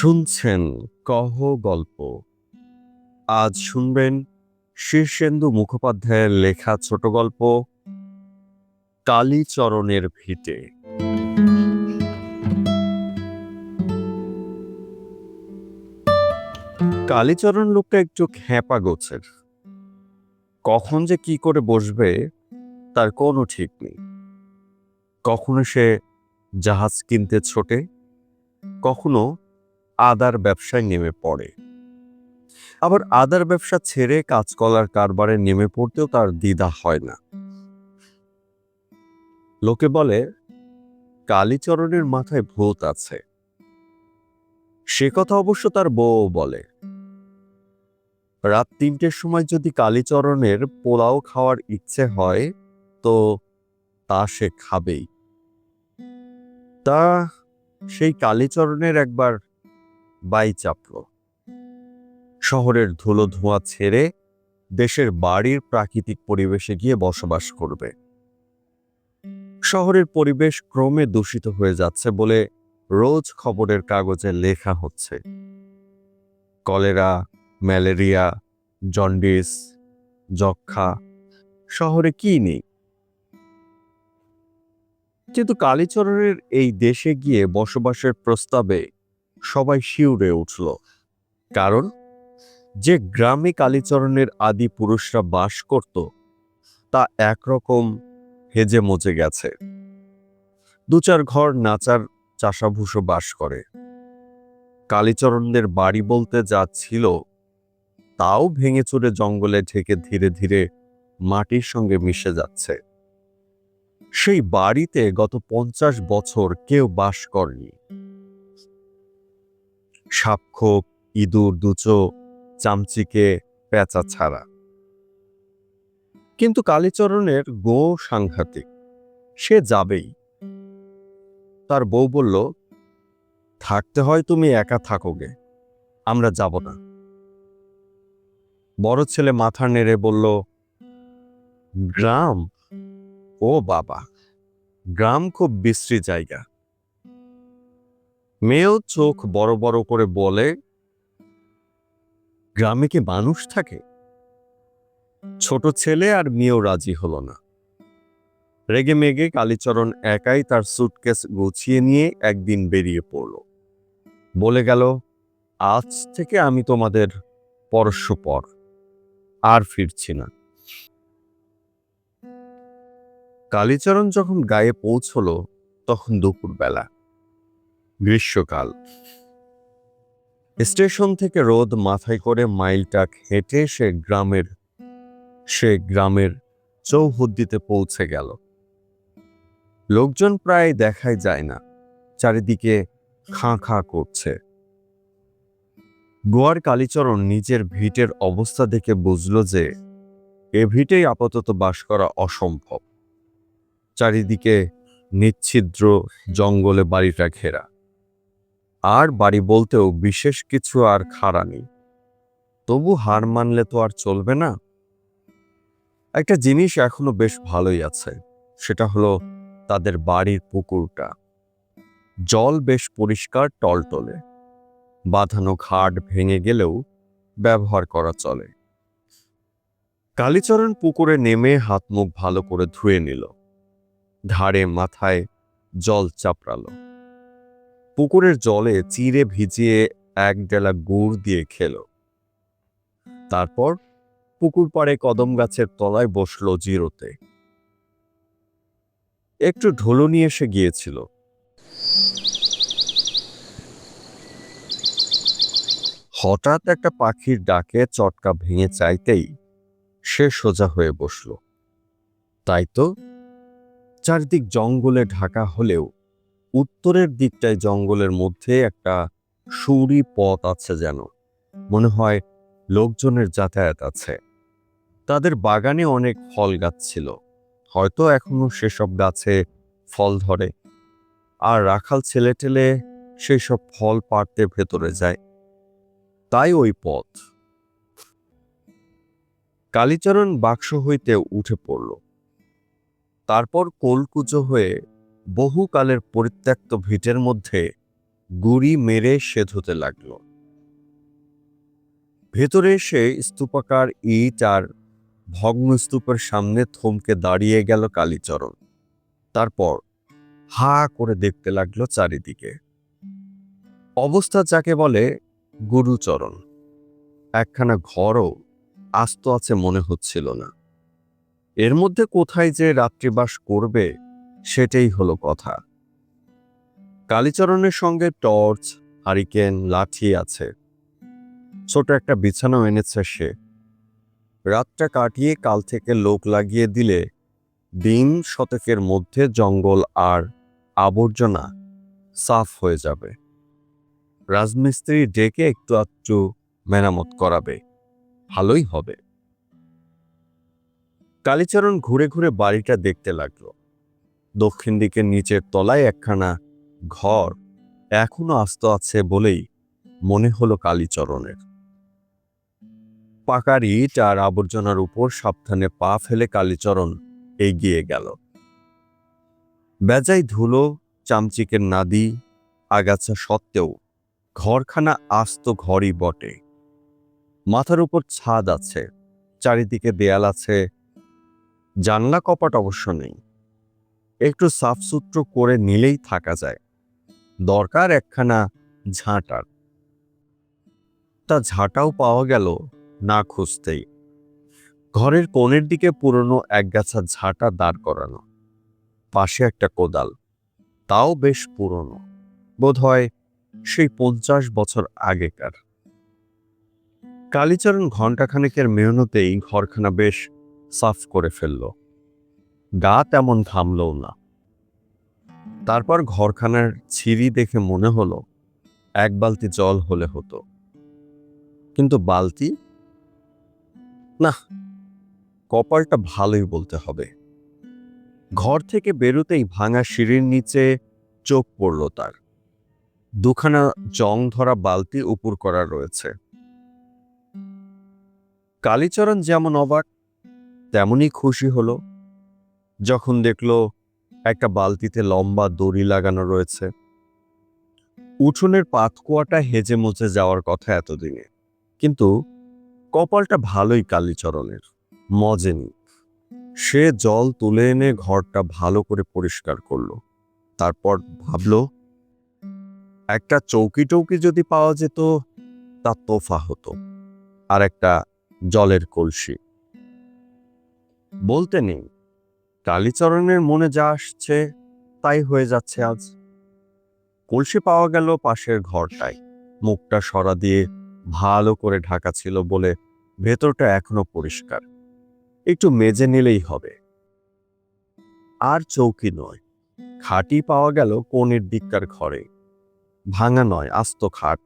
শুনছেন কহ গল্প। আজ শুনবেন শীর্ষেন্দু মুখোপাধ্যায়ের লেখা ছোট গল্প, কালীচরণের ভিটে। কালীচরণ লোকটা একটু খ্যাপা গোছের। কখন যে কি করে বসবে, তার কোনো ঠিক নেই। কখনো সে জাহাজ কিনতে ছোটে, কখনো আদার ব্যবসায় নেমে পড়ে। আবার আদার ব্যবসা ছেড়ে কাঁচকলার কারবারে নেমে পড়তেও তার দ্বিধা হয় না। লোকে বলে, কালীচরণের মাথায় ভূত আছে। সে কথা অবশ্য তার বউ বলে। রাত তিনটের সময় যদি কালীচরণের পোলাও খাওয়ার ইচ্ছে হয়, তো তা সে খাবেই। তা সেই কালীচরণের একবার বাই চাপল শহরের ধুলো ধোঁয়া ছেড়ে দেশের বাড়ির প্রাকৃতিক পরিবেশে গিয়ে বসবাস করবে। শহরের পরিবেশ ক্রমে দূষিত হয়ে যাচ্ছে বলে রোজ খবরের কাগজে লেখা হচ্ছে। কলেরা, ম্যালেরিয়া, জন্ডিস যক্ষা শহরে কি নেই? কিন্তু কালীচরণের এই দেশে গিয়ে বসবাসের প্রস্তাবে সবাই শিউরে উঠল। কারণ, যে গ্রামে কালীচরণের আদি পুরুষরা বাস করত, তা একরকম হেজে মজে গেছে। দু চার ঘর নাচার চাষাভুষো বাস করে। কালীচরণদের বাড়ি বলতে যা ছিল, তাও ভেঙে চুরে জঙ্গলে ঢেকে ধীরে ধীরে মাটির সঙ্গে মিশে যাচ্ছে। সেই বাড়িতে গত পঞ্চাশ বছর কেউ বাস করেনি। সাপখোপ ইঁদুর, দুচো, চামচিকে, পেঁচা ছাড়া। কিন্তু কালীচরণের গো সাংঘাতিক। সে যাবেই। তার বউ বলল, থাকতে হয় তুমি একা থাকোগে, আমরা যাব না। বড় ছেলে মাথা নেড়ে বলল, গ্রাম? ও বাবা, গ্রাম খুব বিশ্রী জায়গা। মেয়েও চোখ বড় বড় করে বলে, গ্রামে কি মানুষ থাকে? ছোট ছেলে আর মেয়েও রাজি হলো না। রেগে মেগে কালীচরণ একাই তার সুটকেস গুছিয়ে নিয়ে একদিন বেরিয়ে পড়ল। বলে গেল, আজ থেকে আমি তোমাদের পরস্পর আর ফিরছি না। কালীচরণ যখন গায়ে পৌঁছল, তখন দুপুরবেলা গ্রীষ্মকাল। স্টেশন থেকে রোদ মাথায় করে মাইলটা হেঁটে সে গ্রামের সে গ্রামের চৌহদ্দিতে পৌঁছে গেল। লোকজন প্রায় দেখাই যায় না, চারিদিকে খাঁ খাঁ করছে। গোয়ার কালীচরণ নিজের ভিটের অবস্থা দেখে বুঝল যে, এ ভিটেই আপাতত বাস করা অসম্ভব। চারিদিকে নিচ্ছিদ্র জঙ্গলে বাড়িটা ঘেরা। আর বাড়ি বলতেও বিশেষ কিছু আর খাড়া নেই। তবু হার মানলে তো আর চলবে না। একটা জিনিস এখনও বেশ ভালোই আছে, সেটা হলো তাদের বাড়ির পুকুরটা। জল বেশ পরিষ্কার টলটলে। বাঁধানো ঘাট ভেঙে গেলেও ব্যবহার করা চলে। কালীচরণ পুকুরে নেমে হাত মুখ ভালো করে ধুয়ে নিল। ধারে মাথায় জল চাপড়ালো। পুকুরের জলে চিড়ে ভিজিয়ে এক ডেলা গুড় দিয়ে খেল। তারপর পুকুর পাড়ে কদম গাছের তলায় বসল জিরোতে। একটু ঢোলো নিয়ে এসে গিয়েছিল। হঠাৎ একটা পাখির ডাকে চটকা ভেঙে চাইতেই সে সোজা হয়ে বসল। তাই তো চারিদিক জঙ্গলে ঢাকা হলেও উত্তরের দিকটায় জঙ্গলের মধ্যে একটা সুরি পথ আছে যেন। মনে হয় লোকজনের যাতায়াত আছে। তাদের বাগানে অনেক ফল গাছ ছিল। হয়তো এখনও সেসব গাছে ফল ধরে। আর রাখাল ছেলে টেলে সেসব ফল পাড়তে ভেতরে যায়। তাই ওই পথ। কালীচরণ বাক্স হইতে উঠে পড়ল। তারপর কোলকুচো হয়ে বহুকালের পরিত্যক্ত ভিটের মধ্যে গুড়ি মেরে সেধতে লাগল। ভেতরে এসে স্তূপাকার ইট আর ভগ্ন স্তূপের সামনে থমকে দাঁড়িয়ে গেল কালীচরণ। তারপর হা করে দেখতে লাগল চারিদিকে। অবস্থা যাকে বলে গুরুচরণ। একখানা ঘরও আস্ত আছে মনে হচ্ছিল না। এর মধ্যে কোথায় যে রাত্রিবাস করবে সেটাই হলো কথা। কালীচরণের সঙ্গে টর্চ, হারিকেন, লাঠি আছে। ছোট একটা বিছানাও এনেছে সে। রাতটা কাটিয়ে কাল থেকে লোক লাগিয়ে দিলে দিন শতকের মধ্যে জঙ্গল আর আবর্জনা সাফ হয়ে যাবে। রাজমিস্ত্রি ডেকে একটু আধটু মেরামত করাবে। ভালোই হবে। কালীচরণ ঘুরে ঘুরে বাড়িটা দেখতে লাগল। দক্ষিণ দিকের নিচের তলায় একখানা ঘর এখনও আস্ত আছে বলেই মনে হলো কালীচরণের। পাকার ইট আর আবর্জনার উপর সাবধানে পা ফেলে কালীচরণ এগিয়ে গেল। বেজাই ধুলো, চামচিকের নাদি, আগাছা সত্ত্বেও ঘরখানা আস্ত ঘরই বটে। মাথার উপর ছাদ আছে, চারিদিকে দেয়াল আছে, জানলা কপাট অবশ্য নেই। একটু সাফসুত্র করে নিলেই থাকা যায়। দরকার একখানা ঝাঁটার। তা ঝাঁটাও পাওয়া গেল না খুঁজতেই। ঘরের কোণের দিকে পুরনো একগাছা ঝাঁটা দাঁড় করানো। পাশে একটা কোদাল। তাও বেশ পুরনো। বোধহয় সেই পঞ্চাশ বছর আগেকার। কালীচরণ ঘণ্টাখানেকের মেহনতেই ঘরখানা বেশ সাফ করে ফেলল। গা তেমন ঘামলও না। তারপর ঘরখানার ছিঁড়ি দেখে মনে হলো, এক বালতি জল হলে হতো। কিন্তু বালতি? না কপালটা ভালোই বলতে হবে। ঘর থেকে বেরোতেই ভাঙা সিঁড়ির নিচে চোখ পড়ল তার। দুখানা জং ধরা বালতি উপর করা রয়েছে। কালীচরণ যেমন অবাক, তেমনই খুশি হলো। যখন দেখল একটা বালতিতে লম্বা দড়ি লাগানো রয়েছে। উঠোনের পাতকুয়াটা হেজে মুছে যাওয়ার কথা এতদিনে। কিন্তু কপালটা ভালোই কালীচরণের মজেনি সে জল তুলে এনে ঘরটা ভালো করে পরিষ্কার করল। তারপর ভাবলো, একটা চৌকি টৌকি যদি পাওয়া যেত, তা তোফা হতো আর একটা জলের কলসি। বলতে নেই। কালীচরণের মনে যা আসছে, তাই হয়ে যাচ্ছে আজ। কলসি পাওয়া গেল পাশের ঘরটায়। মুখটা সরা দিয়ে ভালো করে ঢাকা ছিল বলে ভেতরটা এখনও পরিষ্কার। একটু মেজে নিলেই হবে। আর চৌকি নয়। খাটি পাওয়া গেল কোণের দিককার ঘরে। ভাঙা নয়, আস্ত খাট।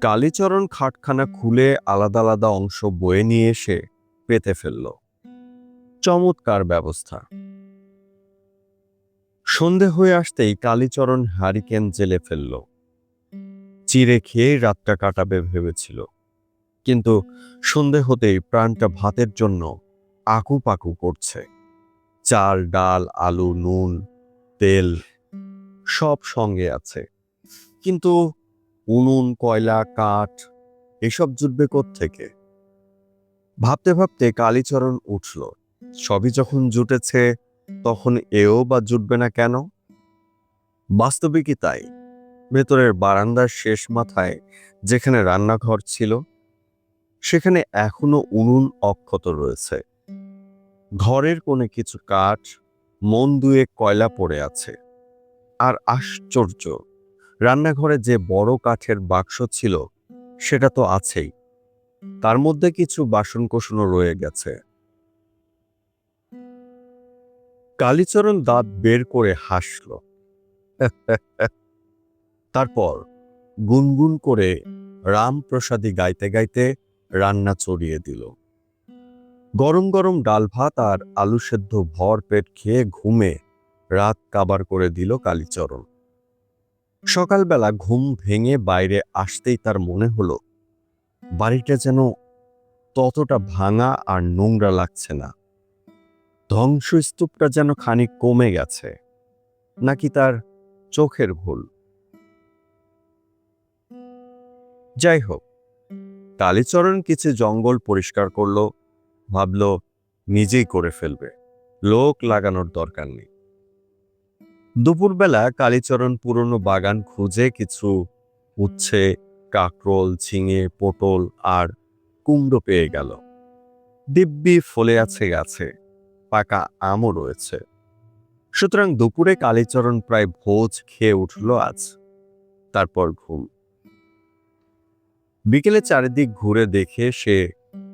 কালীচরণ খাটখানা খুলে আলাদা আলাদা অংশ বয়ে নিয়ে এসে পেতে ফেলল। চমৎকার ব্যবস্থা। সন্ধে হয়ে আসতেই কালীচরণ হারিকেন জেলে ফেলল। চিড়ে খেয়ে রাতটা কাটাবে ভেবেছিল। কিন্তু সন্ধে হতেই প্রাণটা ভাতের জন্য আকু পাকু করছে। চাল, ডাল, আলু, নুন, তেল সব সঙ্গে আছে। কিন্তু উনুন, কয়লা, কাঠ এসব জুটবে থেকে ভাবতে ভাবতে কালীচরণ উঠল। সবই যখন জুটেছে, তখন এও বা জুটবে না কেন? বাস্তবিকই তাই? ভেতরের বারান্দার শেষ মাথায় যেখানে রান্নাঘর ছিল, সেখানে এখনও উনুন অক্ষত রয়েছে। ঘরের কোণে কিছু কাঠ, মন দুয়ে কয়লা পড়ে আছে। আর আশ্চর্য, রান্নাঘরে যে বড় কাঠের বাক্স ছিল, সেটা তো আছেই। তার মধ্যে কিছু বাসনকোসনও রয়ে গেছে। কালীচরণ দাঁত বের করে হাসল। তারপর গুনগুন করে রামপ্রসাদী গাইতে গাইতে রান্না চড়িয়ে দিল। গরম গরম ডাল ভাত আর আলু সেদ্ধ ভর পেট খেয়ে ঘুমে রাত কাবার করে দিল কালীচরণ। সকালবেলা ঘুম ভেঙে বাইরে আসতেই তার মনে হলো, বাড়িটা যেন ততটা ভাঙা আর নোংরা লাগছে না। ধ্বংসস্তূপটা যেন খানিক কমে গেছে, নাকি তার চোখের ভুল? যাই হোক, কালীচরণ কিছু জঙ্গল পরিষ্কার করল, ভাবলো নিজেই করে ফেলবে, লোক লাগানোর দরকার নেই। দুপুরবেলা কালীচরণ পুরনো বাগান খুঁজে কিছু উচ্ছে, কাকরোল, ঝিঙে, পটল আর কুমড়ো পেয়ে গেল। দিব্যি ফলে আছে গাছে পাকা আমও রয়েছে। সুতরাং দুপুরে কালীচরণ প্রায় ভোজ খেয়ে উঠল আজ। তারপর ঘুম। বিকেলে চারিদিক ঘুরে দেখে সে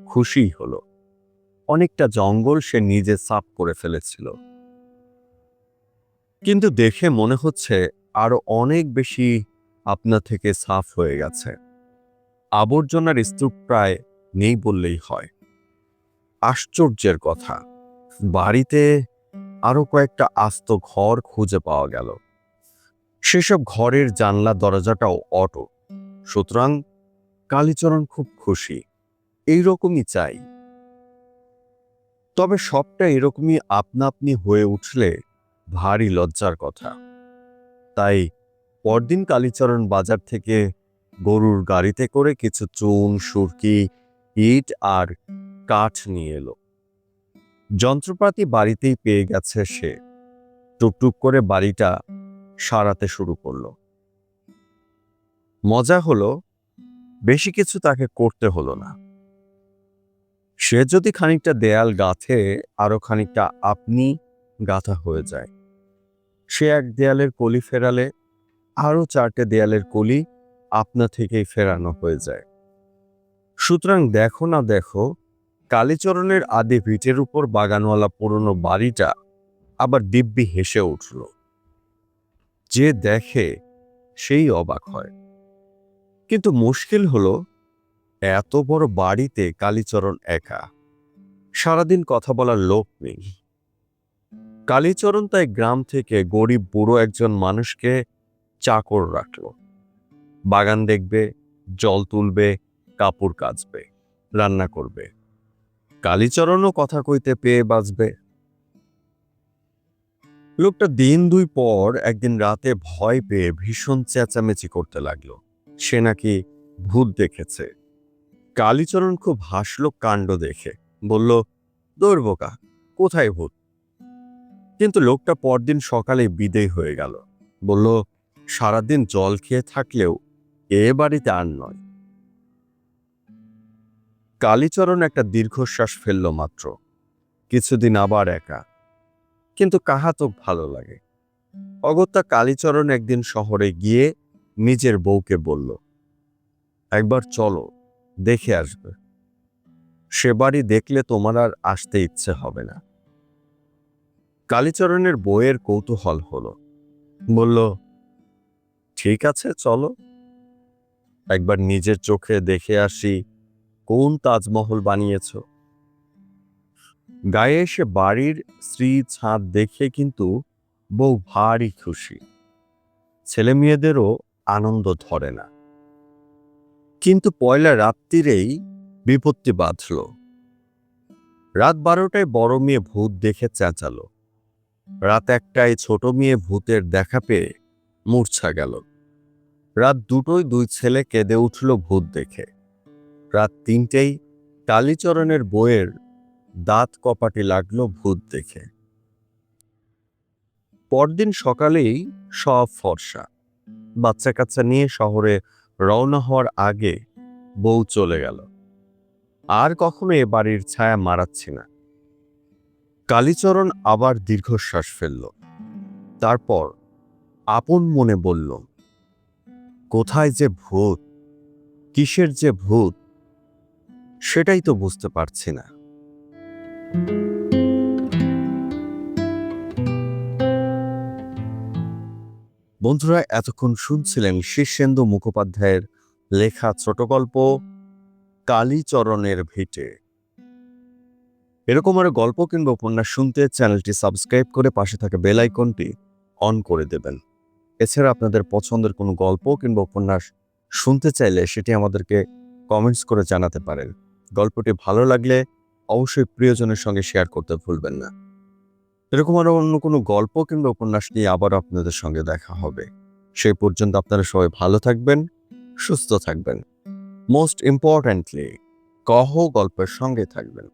খুশি হলো। অনেকটা জঙ্গল সে নিজে সাফ করে ফেলেছিল। কিন্তু দেখে মনে হচ্ছে আরও অনেক বেশি আপনা থেকে সাফ হয়ে গেছে। আবর্জনার স্তূপ প্রায় নেই বললেই হয়। আশ্চর্যের কথা। বাড়িতে আরও কয়েকটা আস্ত ঘর খুঁজে পাওয়া গেল। সেসব ঘরের জানলা দরজাটাও অটো। সুতরাং কালীচরণ খুব খুশি। এইরকমই চাই। তবে সবটা এরকমই আপনা আপনি হয়ে উঠলে ভারী লজ্জার কথা। তাই পরদিন কালীচরণ বাজার থেকে গরুর গাড়িতে করে কিছু চুন, সুরকি, ইট আর কাঠ নিয়ে এলো। যন্ত্রপাতি বাড়িতেই পেয়ে গেছে সে। টুকটুক করে বাড়িটা সারাতে শুরু করল। মজা হলো, বেশি কিছু তাকে করতে হলো না। সে যদি খানিকটা দেয়াল গাঁথে, আরও খানিকটা আপনি গাঁথা হয়ে যায়। সে এক দেয়ালের কলি ফেরালে, আরও চারটে দেয়ালের কলি আপনা থেকেই ফেরানো হয়ে যায়। সুতরাং দেখো না দেখো কালীচরণের আদি ভিটের উপর বাগানওয়ালা পুরনো বাড়িটা আবার দিব্যি হেসে উঠল। যে দেখে সেই অবাক হয়। কিন্তু মুশকিল হলো, এত বড় বাড়িতে কালীচরণ একা। সারাদিন কথা বলার লোক নেই। কালীচরণ তাই গ্রাম থেকে গরিব বুড়ো একজন মানুষকে চাকর রাখল। বাগান দেখবে, জল তুলবে, কাপড় কাচবে, রান্না করবে। কালীচরণও কথা কইতে পেয়ে বাঁচবে। লোকটা দিন দুই পর একদিন রাতে ভয় পেয়ে ভীষণ চেঁচামেচি করতে লাগল। সে নাকি ভূত দেখেছে। কালীচরণ খুব হাসলো কাণ্ড দেখে। বলল, দৌড় বোকা, কোথায় ভূত? কিন্তু লোকটা পরদিন সকালে বিদেয় হয়ে গেল। বলল, সারাদিন জল খেয়ে থাকলেও এ বাড়িতে আর নয়। কালীচরণ একটা দীর্ঘশ্বাস ফেলল মাত্র। কিছুদিন আবার একা। কিন্তু কাহা তো ভালো লাগে। অগত্যা কালীচরণ একদিন শহরে গিয়ে নিজের বউকে বলল, একবার চলো, দেখে আসবে। সে বাড়ি দেখলে তোমার আর আসতে ইচ্ছে হবে না। কালীচরণের বইয়ের কৌতূহল হলো। বলল, ঠিক আছে, চলো। একবার নিজের চোখে দেখে আসি কোন তাজমহল বানিয়েছ? গায়ে এসে বাড়ির স্ত্রী ছাদ দেখে কিন্তু বউ ভারী খুশি। ছেলে মেয়েদেরও আনন্দ ধরে না। কিন্তু পয়লা রাত্রিরেই বিপত্তি বাঁধল। রাত বারোটায় বড় মেয়ে ভূত দেখে চেঁচালো। রাত একটায় ছোট মেয়ে ভূতের দেখা পেয়ে মূর্ছা গেল। রাত দুটোই দুই ছেলে কেঁদে উঠল ভূত দেখে। রাত তিনটেই কালীচরণের বইয়ের দাঁত কপাটি লাগল ভূত দেখে। পরদিন সকালেই সব ফর্সা। বাচ্চা কাচ্চা নিয়ে শহরে রওনা হওয়ার আগে বউ চলে গেল। আর কখনো এ বাড়ির ছায়া মারাচ্ছি না। কালীচরণ আবার দীর্ঘশ্বাস ফেলল। তারপর আপন মনে বলল, কোথায় যে ভূত? কিসের যে ভূত? সেটাই তো বুঝতে পারছি না। বন্ধুরা, এতক্ষণ শুনছিলেন শীর্ষেন্দু মুখোপাধ্যায়ের লেখা ছোট গল্প, কালীচরণের ভিটে। এরকম আরও গল্প কিংবা উপন্যাস শুনতে চ্যানেলটি সাবস্ক্রাইব করে পাশে থাকা বেল আইকনটি অন করে দেবেন। এছাড়া আপনাদের পছন্দের কোনো গল্প কিংবা উপন্যাস শুনতে চাইলে সেটি আমাদেরকে কমেন্টস করে জানাতে পারেন। গল্পটি ভালো লাগলে অবশ্যই প্রিয়জনের সঙ্গে শেয়ার করতে ভুলবেন না। এরকম আরও অন্য কোনো গল্প কিংবা উপন্যাস নিয়ে আবার আপনাদের সঙ্গে দেখা হবে। সেই পর্যন্ত আপনারা সবাই ভালো থাকবেন, সুস্থ থাকবেন। মোস্ট ইম্পর্ট্যান্টলি কহ গল্পের সঙ্গে থাকবেন।